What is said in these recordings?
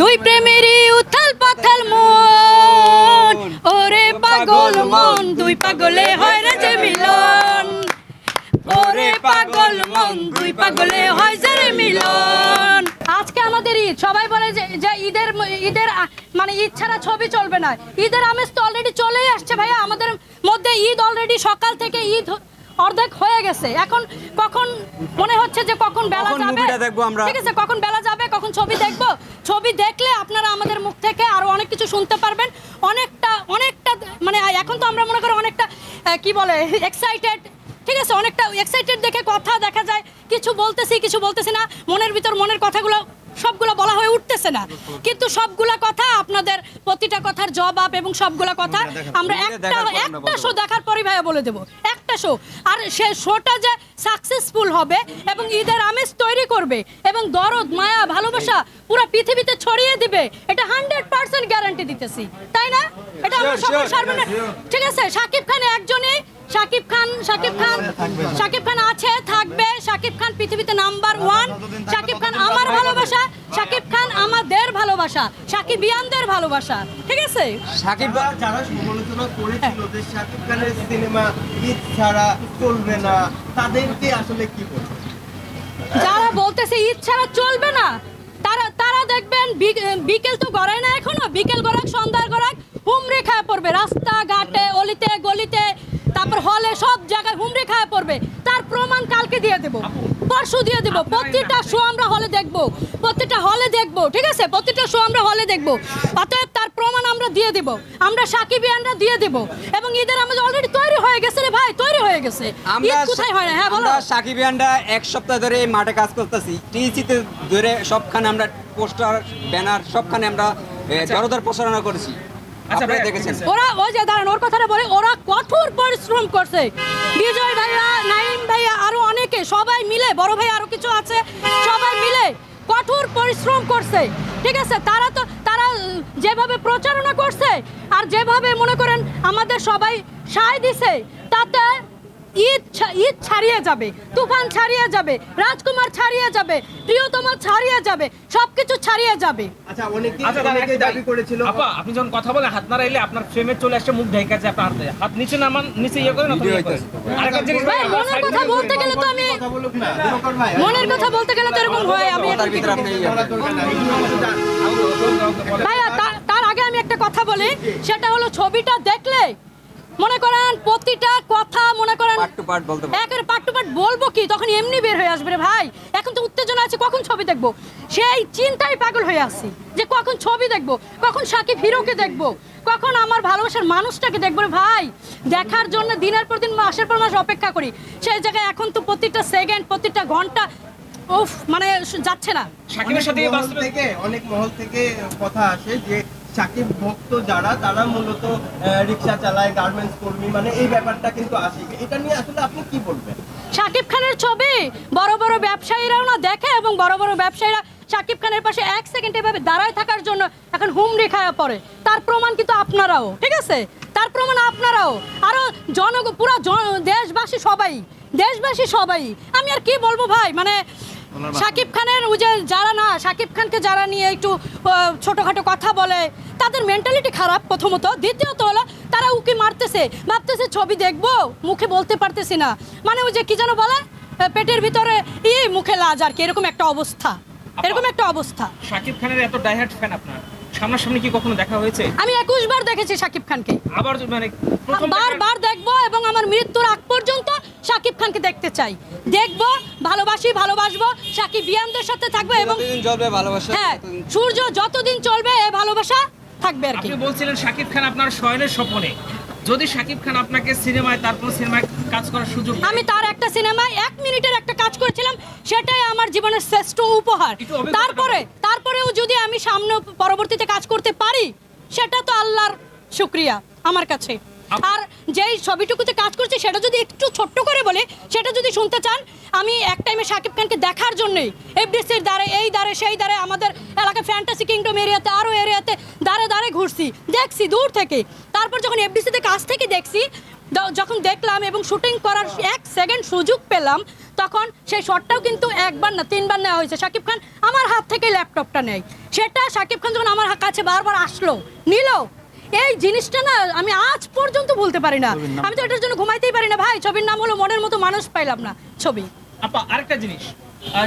দুই প্রেমেরই উথাল পাথাল মন। ওরে পাগল মন, দুই পাগলে হয় রে যে মিলন। ওরে পাগল মন, দুই পাগলে হয় যে রে মিলন। আজকে আমাদের ঈদ, সবাই বলে যে যে ঈদের ঈদের মানে ঈদ ছাড়া ছবি চলবে না। ঈদের আমেজ তো অলরেডি চলেই আসছে ভাইয়া। আমাদের মধ্যে ঈদ অলরেডি সকাল থেকে ঈদ অর্ধেক হয়ে গেছে। এখন কখন মনে হচ্ছে যে কখন বেলা যাবে? দেখব আমরা? ঠিক আছে কখন বেলা যাবে কখন ছবি দেখব? ছবি দেখলে আপনারা আমাদের মুখ থেকে আরও অনেক কিছু শুনতে পারবেন। অনেকটা অনেকটা মানে এখন তো আমরা মনে করি অনেকটা কি বলে এক্সাইটেড ঠিক আছে অনেকটা এক্সাইটেড দেখে কথা দেখা যায়। কিছু বলতেছি কিছু বলতেছি না। মনের ভিতর মনের কথাগুলো সবগুলো বলা হয়ে উঠতেছে না। কিন্তু সবগুলা কথা আপনাদের প্রতিটা কথার জবাব এবং সবগুলা কথা আমরা একটা একটা শো দেখার পরই ভাইয়া বলে দেবো। একটা শো আর সে শোটা যে সাকসেসফুল হবে এবং ঈদের আমেজ তৈরি করবে এবং দরদ মায়া ভালোবাসা পুরো পৃথিবীতে ছড়িয়ে দিবে এটা হান্ড্রেড পার্সেন্ট গ্যারান্টি দিতেছি। তাই না? এটা আমরা সকল sure, ঠিক আছে? সাকিব খান একজনই সাকিব খান সাকিব খান সাকিব খান আছে থাকবে। সাকিব খান পৃথিবীতে নাম্বার ওয়ান। সাকিব খান আমার ভালোবাসা সাকিব খান আমাদের ভালোবাসা সাকিব ইয়ানদের ভালোবাসা। ঠিক আছে? সাকিব যারা সমালোচনা করেছিল যে শাকিব খানের সিনেমা ঈদ ছাড়া চলবে না তাদেরকে আসলে কি বলব? যারা বলতেছে ঈদ ছাড়া চলবে না তারা তারা দেখবেন বিকেল তো গড়ায় না এখনও। বিকেল গড়াক সন্ধ্যার গড়াক হুমড়ি খায় পড়বে। রাস্তা ঘাটে অলিতে গলিতে তারপর হলে সব জায়গায় হুমড়ি খায় পড়বে। তার প্রমাণ কালকে দিয়ে দেব। পরশু দিয়ে দেব। প্রত্যেকটা শো আমরা হলে দেখব। প্রত্যেকটা হলে দেখব ঠিক আছে? প্রত্যেকটা শো আমরা হলে দেখব। অতএব তার প্রমাণ আমরা দিয়ে দেব। আমরা সাকিবিয়ানরা দিয়ে দেব। এবং ঈদের আমাদের অলরেডি তৈরি হয়ে গেছে রে ভাই তৈরি হয়ে গেছে। ঈদ কোথায় হয় না? হ্যাঁ বলো। আমরা সাকিবিয়ানরা এক সপ্তাহ ধরে এই মাঠে কাজ করতেছি। টিসিতে ধরে সবখানে আমরা পোস্টার ব্যানার সবখানে আমরা এ, জনতার প্রচারণা করেছি। আচ্ছা, ভাই, দেখেছেন। ওরা ওই যে দাঁড়ান ওর কথাটা বলে ওরা কঠোর পরিশ্রম করছে। বিজয় ভাইয়া নাইম ভাইয়া আরও অনেকে সবাই মিলে বড় ভাই আরও কিছু আছে সবাই মিলে কঠোর পরিশ্রম করছে। ঠিক আছে তারা তো তারা যেভাবে প্রচারণা করছে আর যেভাবে মনে করেন আমাদের সবাই সায় দিছে তাতে ঈদ ঈদ ছাড়িয়ে যাবে তুফান ছাড়িয়ে যাবে রাজকুমার ছাড়িয়ে যাবে প্রিয়তমা ছাড়িয়ে যাবে সবকিছু ছাড়িয়ে যাবে আচ্ছা অনেকে আচ্ছা অনেকে দাবি করেছিল আপা আপনি যখন কথা বলেন হাত নাড়াইলে আপনার ফ্রেমে চলে আসছে মুখ ঢেকে আছে আপনার হাতে হাত নিচে নামান নিচে ইয়ে করেন ইয়ে। আরেকটা জিনিস ভাই, মনের কথা বলতে গেলে তো আমি কথা বলুক না দিবাকর ভাই মনের কথা বলতে গেলে তো এরকম হয় আমি এটা কি ইয়ে তার আগে আমি একটা কথা বলি সেটা হলো ছবিটা দেখলে মনে করেন প্রতিটা কথা মনে করেন পার্ট টু পার্ট বলতে পারব। একের পাট টু পাট বলব কি? তখন এমনি বের হয়ে আসবে রে ভাই। এখন তো উত্তেজনা আছে কখন ছবি দেখব? সেই চিন্তায় পাগল হয়ে আসছি যে কখন ছবি দেখব কখন সাকিব হিরোকে দেখব কখন আমার ভালোবাসার মানুষটাকে দেখব রে ভাই। দেখার জন্য দিনের পর দিন মাসের পর মাস অপেক্ষা করি। সেই জায়গায় এখন তো প্রতিটা সেকেন্ড প্রতিটা ঘণ্টা উফ মানে যাচ্ছে না। সাকিবের সাথে অনেক মহল বাস্তবে থেকে অনেক মহল থেকে কথা আসে যে সাকিব ভক্ত যারা, তারা মূলত রিক্সা চালায় গার্মেন্টস কর্মী মানে এই ব্যাপারটা কিন্তু আসে। এটা নিয়ে আসলে আপনি কি বলবেন? শাকিব খানের ছবি, বড় বড় ব্যবসায়ীরাও না দেখে এবং বড় বড় ব্যবসায়ীরা শাকিব খানের পাশে এক সেকেন্ড এভাবে দাঁড়ায় থাকার জন্য এখন হুম রেখায় পড়ে। তার প্রমাণ কিন্তু আপনারাও, ঠিক আছে? তার প্রমাণ আপনারাও। আরও জন, পুরো দেশবাসী সবাই দেশবাসী সবাই। আমি আর কি বলব ভাই? মানে শাকিব খানের ওই যে যারা না শাকিব খানকে যারা নিয়ে একটু ছোটখাটো কথা বলে তাদের মেন্টালিটি খারাপ প্রথমত। দ্বিতীয়ত হলো তারা উকি মারতেছে ভাবতেছে ছবি দেখব মুখে বলতে পারতেছি না। মানে ওই যে কি যেন বলে পেটের ভিতরে ই মুখে লাজ আর কি এরকম একটা অবস্থা। এরকম একটা অবস্থা। সাকিব খানের এত ডাইহার্ট ফ্যান আপনার? সামনাসামনি কি কখনো দেখা হয়েছে? আমি একুশ বার দেখেছি শাকিব খানকে। আবার মানে প্রথম বার বার দেখব এবং আমার মৃত্যুর আগ পর্যন্ত শাকিব খানকে দেখতে চাই। দেখব ভালোবাসি ভালোবাসবো শাকিব বিয়ানদের সাথে থাকব এবং যতদিন চলবে ভালোবাসা হ্যাঁ সূর্য যতদিন চলবে এই ভালোবাসা থাকবে আর কি। আপনি বলছিলেন সাকিব খান আপনার শয়নের স্বপনে। যদি সাকিব খান আপনাকে সিনেমায় তারপর সিনেমায় কাজ করার সুযোগ আমি তার একটা সিনেমায় এক মিনিটের একটা কাজ করেছিলাম সেটাই আমার জীবনের শ্রেষ্ঠ উপহার। তারপরে তারপরেও যদি আমি সামনে পরবর্তীতে কাজ করতে পারি সেটা তো আল্লাহর শুক্রিয়া আমার কাছে। আর যেই ছবিটুকুতে কাজ করছি, সেটা যদি একটু ছোট্ট করে বলে, সেটা যদি শুনতে চান, আমি এক টাইমে শাকিব খানকে দেখার জন্যই এফডিসির দ্বারে, এই দ্বারে, সেই দ্বারে, আমাদের এলাকায় ফ্যান্টাসি কিংডম এরিয়াতে আরও এরিয়াতে দ্বারে দ্বারে ঘুরছি, দেখছি দূর থেকে। তারপর যখন এফডিসিতে কাছ থেকে দেখছি যখন দেখলাম এবং শুটিং করার এক সেকেন্ড সুযোগ পেলাম, তখন সেই শটটাও কিন্তু একবার না, তিনবার নেওয়া হয়েছে। শাকিব খান আমার হাত থেকে ল্যাপটপটা নেয়। সেটা শাকিব খান যখন আমার কাছে বারবার আসলো, নিল এই জিনিসটা না আমি আজ পর্যন্ত বলতে পারি না। আমি তো এটার জন্য ঘুমাইতেই পারি না। ভাই ছবির নাম হলো মনের মতো মানুষ পাইলাম না। ছবি। আপা আরেকটা জিনিস।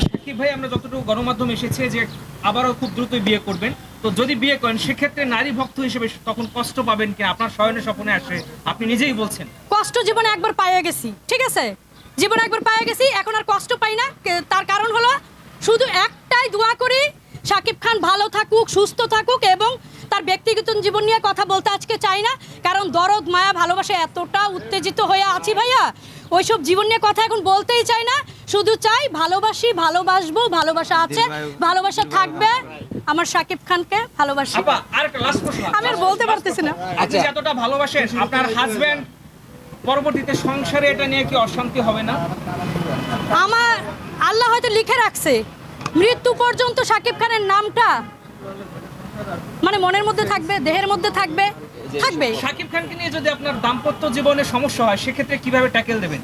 সাকিব ভাই আমরা যতটুকু গণমাধ্যম এসেছে যে আবারও খুব দ্রুতই বিয়ে করবেন। তো যদি বিয়ে করেন সেক্ষেত্রে নারী ভক্ত হিসেবে তখন কষ্ট পাবেন কিনা আপনার স্বপ্নে আসে। আপনি নিজেই বলছেন। কষ্ট জীবনে একবার পাইয়ে গেছি ঠিক আছে? জীবনে একবার পাইয়ে গেছি এখন আর কষ্ট পাই না। তার কারণ হলো শুধু একটাই দোয়া করি শাকিব খান ভালো থাকুক সুস্থ থাকুক এবং তার ব্যক্তিগত জীবন নিয়ে কথা বলতে আজকে চাই না কারণ দরদ মায়া ভালোবাসা এতটা উত্তেজিত হয়ে আছি ভাইয়া। ওইসব জীবন নিয়ে কথা এখন বলতেই চাই না শুধু চাই ভালোবাসি ভালোবাসবো ভালোবাসা আছে ভালোবাসা থাকবে। আমার শাকিব খানকে ভালোবাসি। আপা আরেকটা লাস্ট প্রশ্ন আমি আর বলতে পারতেছি না। আপনি যে এতটা ভালোবাসেন আপনার হাজবেন্ড পরবর্তীতে সংসারে এটা নিয়ে কি অশান্তি হবে না? আমার আল্লাহ হয়তো লিখে রাখছে মৃত্যু পর্যন্ত শাকিব খানের নামটা মানে মনের মধ্যে থাকবে দেহের মধ্যে থাকবে থাকবে সাকিব খানকে নিয়ে যদি আপনার দাম্পত্য জীবনে সমস্যা হয় সেক্ষেত্রে কীভাবে ট্যাকেল দেবেন?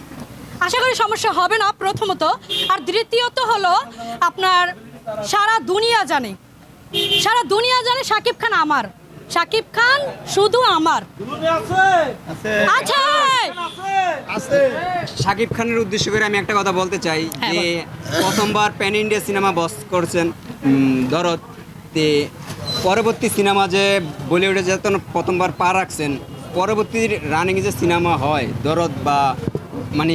আশা করি সমস্যা হবে না প্রথমত। আর দ্বিতীয়ত হলো আপনার সারা দুনিয়া জানে। সারা দুনিয়া জানে শাকিব খান আমার। শাকিব খান শুধু আমার। আছে। শাকিব খানের উদ্দেশ্য করে আমি একটা কথা বলতে চাই হ্যাঁ, যে প্রথমবার প্যান ইন্ডিয়া সিনেমা বস করছেন দরদ তে পরবর্তী সিনেমা যে বলিউডে যখন প্রথমবার পা রাখছেন, পরবর্তী রানিং যে সিনেমা হয়, দরদ বা মানে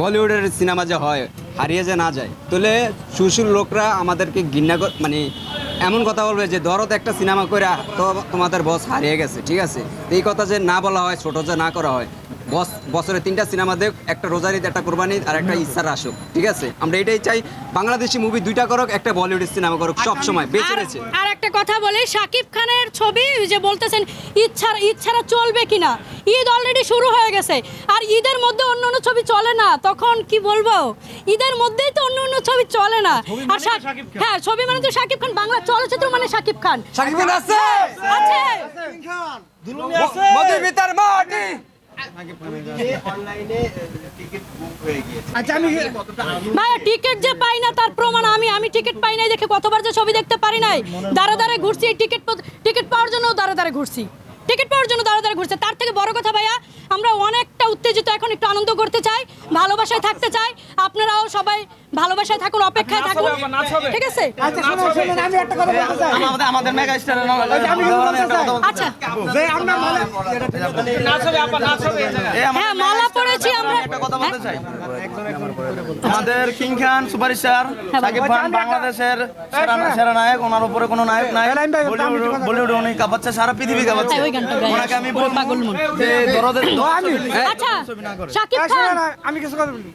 বলিউডের সিনেমা যে হয়, হারিয়ে যে না যায়, তাহলে সুশীল লোকরা আমাদেরকে ঘৃণা মানে এমন কথা বলবে যে দরদ একটা সিনেমা করে তো তোমাদের বস হারিয়ে গেছে, ঠিক আছে? এই কথা যে না বলা হয়, ছোটো যে না করা হয় বছরে তিনটা সিনেমা দেখ একটা রোজারিদ একটা কোরবানি আর একটা ইচ্ছার আসুক ঠিক আছে? আমরা এটাই চাই বাংলাদেশি মুভি দুইটা করুক একটা বলিউডের সিনেমা করুক সব সময় বেছে আর- আর একটা কথা বলি শাকিব খানের ছবি যে বলতেছেন ইচ্ছা ইচ্ছারা চলবে কিনা? ঈদ অলরেডি শুরু হয়ে গেছে আর ঈদের মধ্যে অন্য অন্য ছবি চলে না তখন কি বলব? ঈদের মধ্যেই তো অন্য অন্য ছবি চলে না। আর শা- হ্যাঁ ছবি মানে তো শাকিব খান বাংলা চলচ্চিত্র মানে শাকিব খান। শাকিব খান আছে? আছে। মধুর ভিতর মাটি আচ্ছা ভাইয়া টিকিট যে পাই না তার প্রমাণ আমি আমি টিকিট পাই দেখে কতবার যে ছবি দেখতে পারি ঘুরছি টিকিট টিকিট পাওয়ার জন্য দাঁড়া দাঁড়ে ঘুরছি। টিকিট পাওয়ার জন্য দাঁড়া দাঁড়ে ঘুরছে। তার থেকে বড় কথা ভাইয়া আমরা অনেকটা উত্তেজিত এখন একটু আনন্দ করতে চাই ভালোবাসায় থাকতে চাই। আপনারাও সবাই ভালোবাসায় থাকুন অপেক্ষায় থাকুন। ঠিক আছে? আচ্ছা শুনুন শুনুন আমি একটা কথা বলতে চাই। আমাদের আমাদের মেগা স্টার আচ্ছা। হ্যাঁ মালা পড়েছি আমরা হ্যাঁ? আমাদের কিং খান সুপারস্টার হ্যাঁ, সাকিব খান বাংলাদেশের সেরা সেরা নায়ক ওনার উপরে কোনো নায়ক নাই। আমি বলিউড উনি কাঁপাচ্ছে সারা পৃথিবী কাঁপাচ্ছে। হ্যাঁ, গাই। ওনাকে আমি বলব যে দরদের আমি আচ্ছা শাকিব খান। আমি কিছু কথা বলি।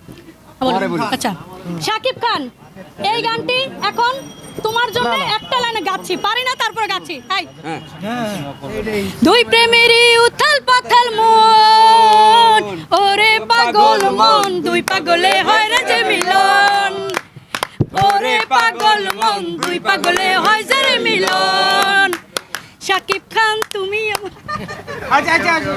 আচ্ছা শাকিব খান এই গানটি এখন তোমার জন্য একটা লাইনে গাচ্ছি। পারি না তারপরে গাচ্ছি। হাই দুই প্রেমেরই উথাল দুই পাগলে হয় রে যে মিলন। ওরে পাগল মন দুই পাগলে হয় যে রে মিলন। শাকিব খান তুমি আচ্ছা আচ্ছা আচ্ছা।